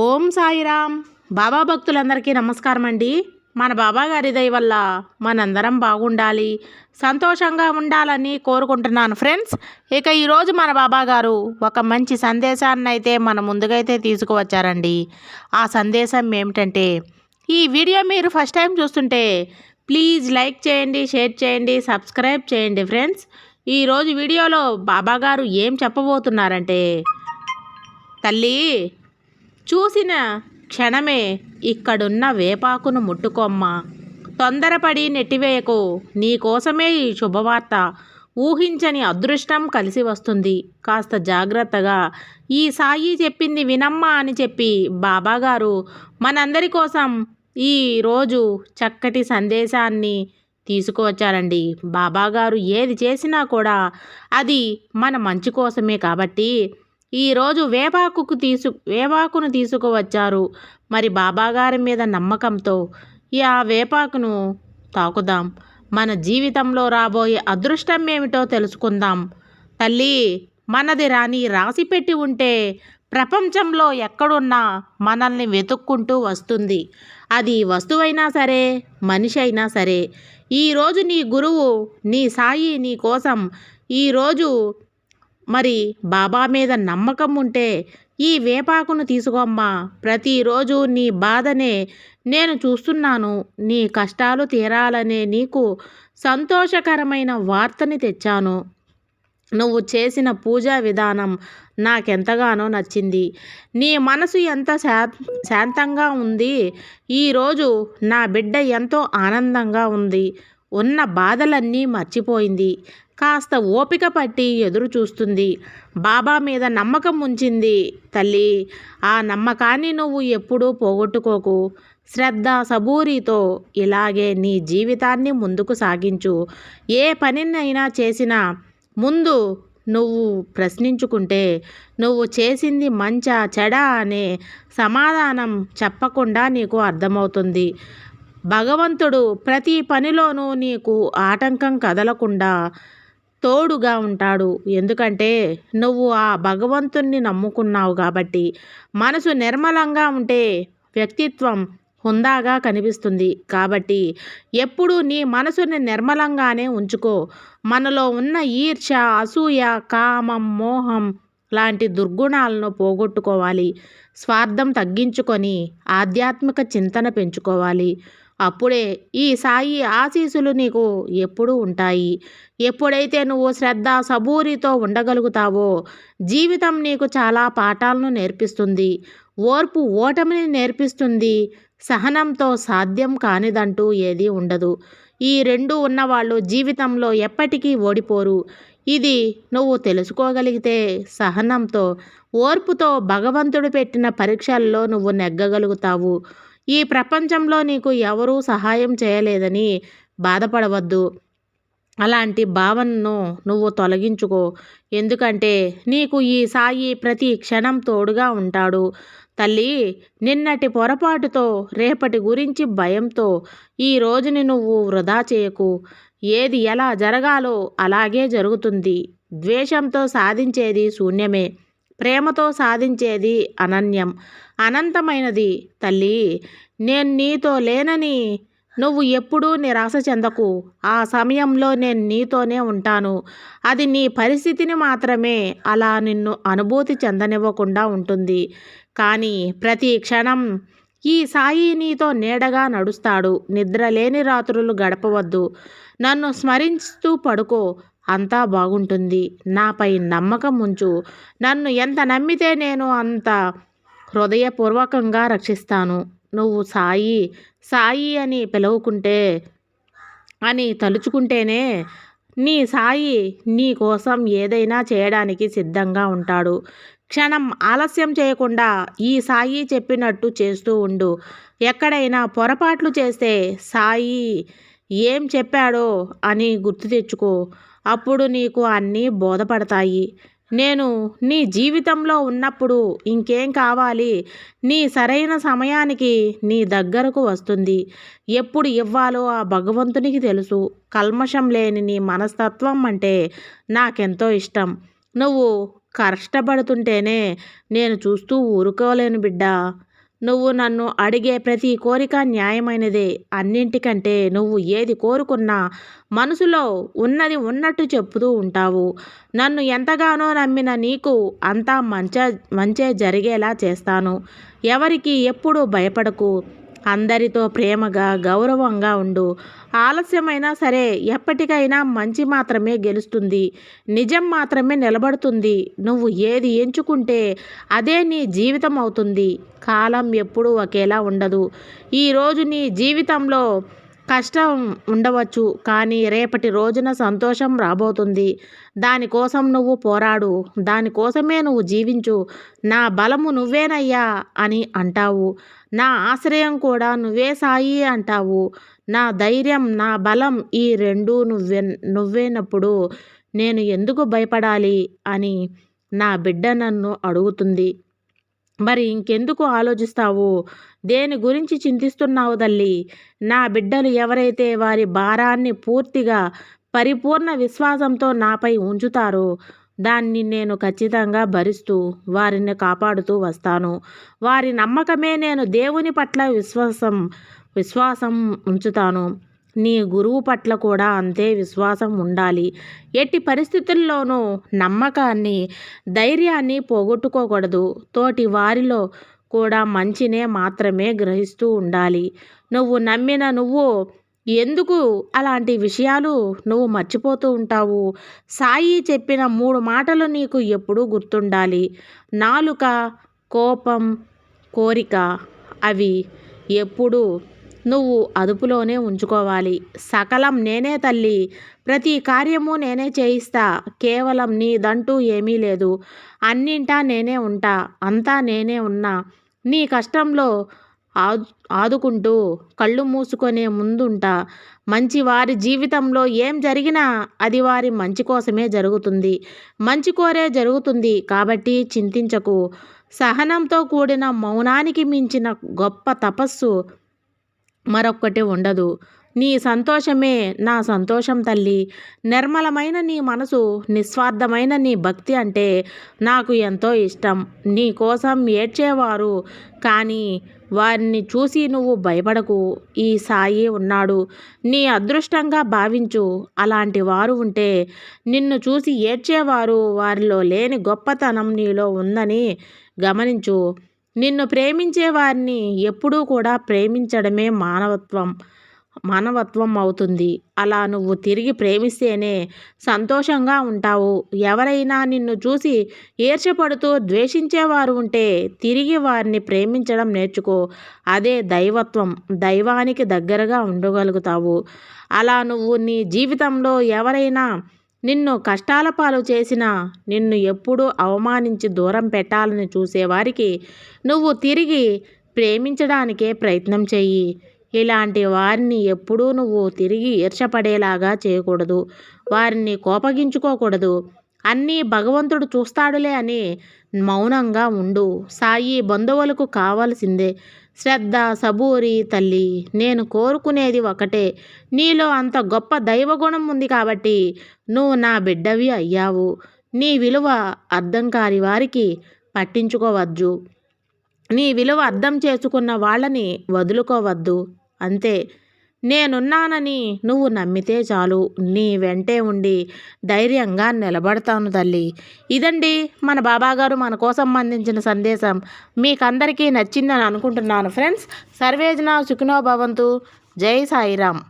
ఓం సాయిరామ్. బాబా భక్తులందరికీ నమస్కారం అండి మన బాబా గారి దయ వల్ల మనందరం బాగుండాలి సంతోషంగా ఉండాలని కోరుకుంటున్నాను ఫ్రెండ్స్. ఇక ఈరోజు మన బాబా గారు ఒక మంచి సందేశాన్ని అయితే మన ముందుగైతే తీసుకువచ్చారండి. ఆ సందేశం ఏమిటంటే ఈ వీడియో మీరు ఫస్ట్ టైం చూస్తుంటే ప్లీజ్ లైక్ చేయండి షేర్ చేయండి సబ్స్క్రైబ్ చేయండి ఫ్రెండ్స్. ఈరోజు వీడియోలో బాబా గారు ఏం చెప్పబోతున్నారంటే తల్లి చూసిన క్షణమే ఇక్కడున్న వేపాకును ముట్టుకోమ్మా. తొందరపడి నెట్టివేయకు. నీకోసమే ఈ శుభవార్త. ఊహించని అదృష్టం కలిసి వస్తుంది. కాస్త జాగ్రత్తగా ఈ సాయి చెప్పింది వినమ్మా అని చెప్పి బాబాగారు మనందరి కోసం ఈరోజు చక్కటి సందేశాన్ని తీసుకువచ్చారండి. బాబాగారు ఏది చేసినా కూడా అది మన మంచి కోసమే కాబట్టి ఈరోజు వేపాకుకు తీసు వేపాకును తీసుకువచ్చారు. మరి బాబాగారి మీద నమ్మకంతో ఈ ఆ వేపాకును తాకుదాం. మన జీవితంలో రాబోయే అదృష్టం ఏమిటో తెలుసుకుందాం. తల్లి మనది రాని రాసి పెట్టి ఉంటే ప్రపంచంలో ఎక్కడున్నా మనల్ని వెతుక్కుంటూ వస్తుంది. అది వస్తువైనా సరే మనిషి అయినా సరే. ఈరోజు నీ గురువు నీ సాయి నీ కోసం ఈరోజు మరి బాబా మీద నమ్మకం ఉంటే ఈ వేపాకును తీసుకోమ్మా. ప్రతిరోజు నీ బాధనే నేను చూస్తున్నాను. నీ కష్టాలు తీరాలనే నీకు సంతోషకరమైన వార్తని తెచ్చాను. నువ్వు చేసిన పూజా విధానం నాకెంతగానో నచ్చింది. నీ మనసు ఎంత శా శాంతంగా ఉంది. ఈరోజు నా బిడ్డ ఎంతో ఆనందంగా ఉంది. ఉన్న బాధలన్నీ మర్చిపోయింది. కాస్త ఓపిక పట్టి ఎదురు చూస్తుంది బాబా మీద నమ్మకం ఉంచింది. తల్లి ఆ నమ్మకాన్ని నువ్వు ఎప్పుడూ పోగొట్టుకోకు. శ్రద్ధ సబూరితో ఇలాగే నీ జీవితాన్ని ముందుకు సాగించు. ఏ పనినైనా చేసినా ముందు నువ్వు ప్రశ్నించుకుంటే నువ్వు చేసింది మంచా చెడా అనే సమాధానం చెప్పకుండా నీకు అర్థమవుతుంది. భగవంతుడు ప్రతి పనిలోనూ నీకు ఆటంకం కదలకుండా తోడుగా ఉంటాడు. ఎందుకంటే నువ్వు ఆ భగవంతుణ్ణి నమ్ముకున్నావు కాబట్టి మనసు నిర్మలంగా ఉంటే వ్యక్తిత్వం హుందాగా కనిపిస్తుంది. కాబట్టి ఎప్పుడు నీ మనసుని నిర్మలంగానే ఉంచుకో. మనలో ఉన్న ఈర్ష అసూయ కామం మోహం లాంటి దుర్గుణాలను పోగొట్టుకోవాలి. స్వార్థం తగ్గించుకొని ఆధ్యాత్మిక చింతన పెంచుకోవాలి. అప్పుడే ఈ సాయి ఆశీసులు నీకు ఎప్పుడూ ఉంటాయి. ఎప్పుడైతే నువ్వు శ్రద్ధ సబూరితో ఉండగలుగుతావో జీవితం నీకు చాలా పాఠాలను నేర్పిస్తుంది. ఓర్పు ఓటమిని నేర్పిస్తుంది. సహనంతో సాధ్యం కానిదంటూ ఏదీ ఉండదు. ఈ రెండు ఉన్నవాళ్ళు జీవితంలో ఎప్పటికీ ఓడిపోరు. ఇది నువ్వు తెలుసుకోగలిగితే సహనంతో ఓర్పుతో భగవంతుడు పెట్టిన పరీక్షల్లో నువ్వు నెగ్గగలుగుతావు. ఈ ప్రపంచంలో నీకు ఎవరూ సహాయం చేయలేదని బాధపడవద్దు. అలాంటి భావనను నువ్వు తొలగించుకో. ఎందుకంటే నీకు ఈ సాయి ప్రతి క్షణం తోడుగా ఉంటాడు. తల్లి నిన్నటి పొరపాటుతో రేపటి గురించి భయంతో ఈ రోజుని నువ్వు వృధా చేయకు. ఏది ఎలా జరగాలో అలాగే జరుగుతుంది. ద్వేషంతో సాధించేది శూన్యమే. ప్రేమతో సాధించేది అనన్యం. అనంతమైనది తల్లి! నేను నీతో లేనని నువ్వు ఎప్పుడూ నిరాశ చెందకు. ఆ సమయంలో నేను నీతోనే ఉంటాను. అది నీ పరిస్థితిని మాత్రమే అలా నిన్ను అనుభూతి చెందనివ్వకుండా ఉంటుంది. కానీ ప్రతి క్షణం ఈ సాయి నీతో నీడగా నడుస్తాడు. నిద్ర లేని రాత్రులు గడపవద్దు. నన్ను స్మరిస్తూ పడుకో. అంతా బాగుంటుంది. నాపై నమ్మకం ఉంచు. నన్ను ఎంత నమ్మితే నేను అంత హృదయపూర్వకంగా రక్షిస్తాను. నువ్వు సాయి సాయి అని పిలువుకుంటే అని తలుచుకుంటేనే నీ సాయి నీ కోసం ఏదైనా చేయడానికి సిద్ధంగా ఉంటాడు. క్షణం ఆలస్యం చేయకుండా ఈ సాయి చెప్పినట్టు చేస్తూ ఉండు. ఎక్కడైనా పొరపాట్లు చేస్తే సాయి ఏం చెప్పాడో అని గుర్తు తెచ్చుకో. అప్పుడు నీకు అన్నీ బోధపడతాయి. నేను నీ జీవితంలో ఉన్నప్పుడు ఇంకేం కావాలి? నీ సరైన సమయానికి నీ దగ్గరకు వస్తుంది. ఎప్పుడు ఇవ్వాలో ఆ భగవంతునికి తెలుసు. కల్మషం లేని నీ మనస్తత్వం అంటే నాకెంతో ఇష్టం. నువ్వు కష్టపడుతుంటేనే నేను చూస్తూ ఊరుకోలేను బిడ్డ. నువ్వు నన్ను అడిగే ప్రతి కోరిక న్యాయమైనదే. అన్నింటికంటే నువ్వు ఏది కోరుకున్నా మనసులో ఉన్నది ఉన్నట్టు చెప్తూ ఉంటావు. నన్ను ఎంతగానో నమ్మిన నీకు అంతా మంచ మంచే జరిగేలా చేస్తాను. ఎవరికి ఎప్పుడూ భయపడకు. అందరితో ప్రేమగా గౌరవంగా ఉండు. ఆలస్యమైనా సరే ఎప్పటికైనా మంచి మాత్రమే గెలుస్తుంది. నిజం మాత్రమే నిలబడుతుంది. నువ్వు ఏది ఎంచుకుంటే అదే నీ జీవితం అవుతుంది. కాలం ఎప్పుడూ ఒకేలా ఉండదు. ఈరోజు నీ జీవితంలో కష్టం ఉండవచ్చు కానీ రేపటి రోజున సంతోషం రాబోతుంది. దానికోసం నువ్వు పోరాడు దానికోసమే నువ్వు జీవించు. నా బలము నువ్వేనయ్యా అని అంటావు. నా ఆశ్రయం కూడా నువ్వే సాయి అంటావు. నా ధైర్యం నా బలం ఈ రెండు నువ్వే నువ్వేనప్పుడు నేను ఎందుకు భయపడాలి అని నా బిడ్డ నన్ను అడుగుతుంది. మరి ఇంకెందుకు ఆలోచిస్తావు? దేని గురించి చింతిస్తున్నావు తల్లి? నా బిడ్డలు ఎవరైతే వారి భారాన్ని పూర్తిగా పరిపూర్ణ విశ్వాసంతో నాపై ఉంచుతారో దాన్ని నేను ఖచ్చితంగా భరిస్తూ వారిని కాపాడుతూ వస్తాను. వారి నమ్మకమే నేను దేవుని పట్ల విశ్వాసం విశ్వాసం ఉంచుతాను. నీ గురువు పట్ల కూడా అంతే విశ్వాసం ఉండాలి. ఎట్టి పరిస్థితుల్లోనూ నమ్మకాన్ని ధైర్యాన్ని పోగొట్టుకోకూడదు. తోటి వారిలో కూడా మంచినే మాత్రమే గ్రహిస్తూ ఉండాలి. నువ్వు నమ్మిన నువ్వు ఎందుకు అలాంటి విషయాలు నువ్వు మర్చిపోతూ ఉంటావు? సాయి చెప్పిన మూడు మాటలు నీకు ఎప్పుడూ గుర్తుండాలి. నాలుక కోపం కోరిక అవి ఎప్పుడూ నువ్వు అదుపులోనే ఉంచుకోవాలి. సకలం నేనే తల్లి. ప్రతి కార్యము నేనే చేయిస్తా. కేవలం నీదంటూ ఏమీ లేదు. అన్నింటా నేనే ఉంటా. అంతా నేనే ఉన్నా. నీ కష్టంలో ఆదు ఆదుకుంటూ కళ్ళు మూసుకొనే ముందుంటా. మంచి వారి జీవితంలో ఏం జరిగినా అది వారి మంచి కోసమే జరుగుతుంది. మంచి కోరే జరుగుతుంది కాబట్టి చింతించకు. సహనంతో కూడిన మౌనానికి మించిన గొప్ప తపస్సు మరొక్కటి ఉండదు. నీ సంతోషమే నా సంతోషం తల్లి. నిర్మలమైన నీ మనసు నిస్వార్థమైన నీ భక్తి అంటే నాకు ఎంతో ఇష్టం. నీ కోసం ఏడ్చేవారు కానీ వారిని చూసి నువ్వు భయపడకు. ఈ సాయి ఉన్నాడు. నీ అదృష్టంగా భావించు. అలాంటి వారు ఉంటే నిన్ను చూసి ఏడ్చేవారు వారిలో లేని గొప్పతనం నీలో ఉందని గమనించు. నిన్ను ప్రేమించే వారిని ఎప్పుడూ కూడా ప్రేమించడమే మానవత్వం మానవత్వం అవుతుంది. అలా నువ్వు తిరిగి ప్రేమిస్తేనే సంతోషంగా ఉంటావు. ఎవరైనా నిన్ను చూసి ఈర్షపడుతూ ద్వేషించేవారు ఉంటే తిరిగి వారిని ప్రేమించడం నేర్చుకో. అదే దైవత్వం. దైవానికి దగ్గరగా ఉండగలుగుతావు. అలా నువ్వు నీ జీవితంలో ఎవరైనా నిన్ను కష్టాల పాలు చేసిన నిన్ను ఎప్పుడూ అవమానించి దూరం పెట్టాలని చూసేవారికి నువ్వు తిరిగి ప్రేమించడానికే ప్రయత్నం చెయ్యి. ఇలాంటి వారిని ఎప్పుడూ నువ్వు తిరిగి ఈర్షపడేలాగా చేయకూడదు. వారిని కోపగించుకోకూడదు. అన్నీ భగవంతుడు చూస్తాడులే అని మౌనంగా ఉండు. సాయి బంధువులకు కావాల్సిందే. శ్రద్ధ సబూరి తల్లి నేను కోరుకునేది ఒకటే. నీలో అంత గొప్ప దైవగుణం ఉంది కాబట్టి నువ్వు నా బిడ్డవి అయ్యావు. నీ విలువ అర్థం కాని వారికి పట్టించుకోవద్దు. నీ విలువ అర్థం చేసుకున్న వాళ్ళని వదులుకోవద్దు. అంతే. నేనున్నానని నువ్వు నమ్మితే చాలు. నీ వెంటే ఉండి ధైర్యంగా నిలబడతాను తల్లి. ఇదండి మన బాబాగారు మన కోసం అందించిన సందేశం. మీకందరికీ నచ్చిందని అనుకుంటున్నాను ఫ్రెండ్స్. సర్వేజన సుఖినో భవంతు. జై సాయిరామ్.